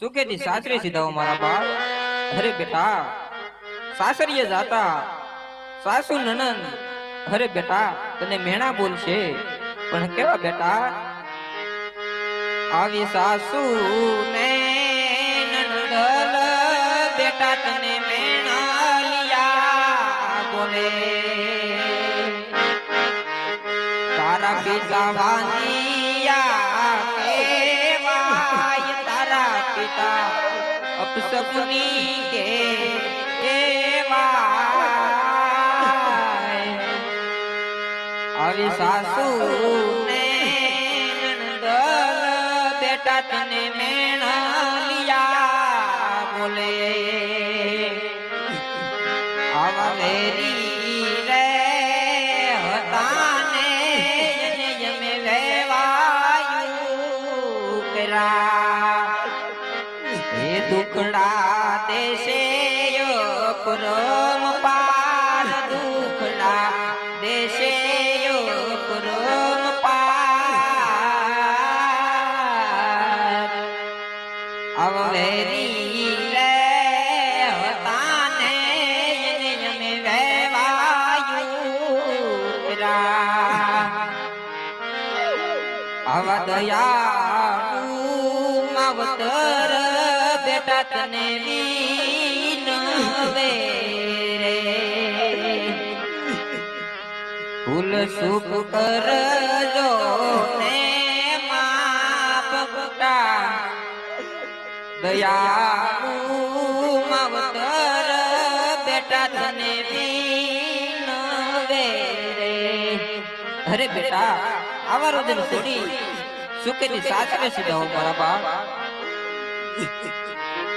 સુખેથી સાસરી સીધાઓ મારા બાપ. અરે બેટા સાસરીએ જાતા. સાસુ નનન. અરે બેટા તને મેણા બોલશે પણ કેવા બેટા? આવી સાસુ ને નનડલ બેટા તને મેણા લિયા બોલે. તારા પિતા વાંધિયા પિતા અપસપની કે આવી સાસુ ને બેટા તને મેણલિયા બોલે આવા વેરી રે હતા હે દુખડા દેશે પરમ પાર દુખડા દેશે પરમ પાર. અવેરી આવા દયાળુ માવતર બેટા તને વિનવે રે. ફૂલ સુખ કરજો ને માપ બેટા દયાળુ માવતર બેટા તને વિનવે રે. અરે બેટા, આવા રોદન છોડી સુકેની સાચવે સીધા હો મારા બાપ. ハハハハ!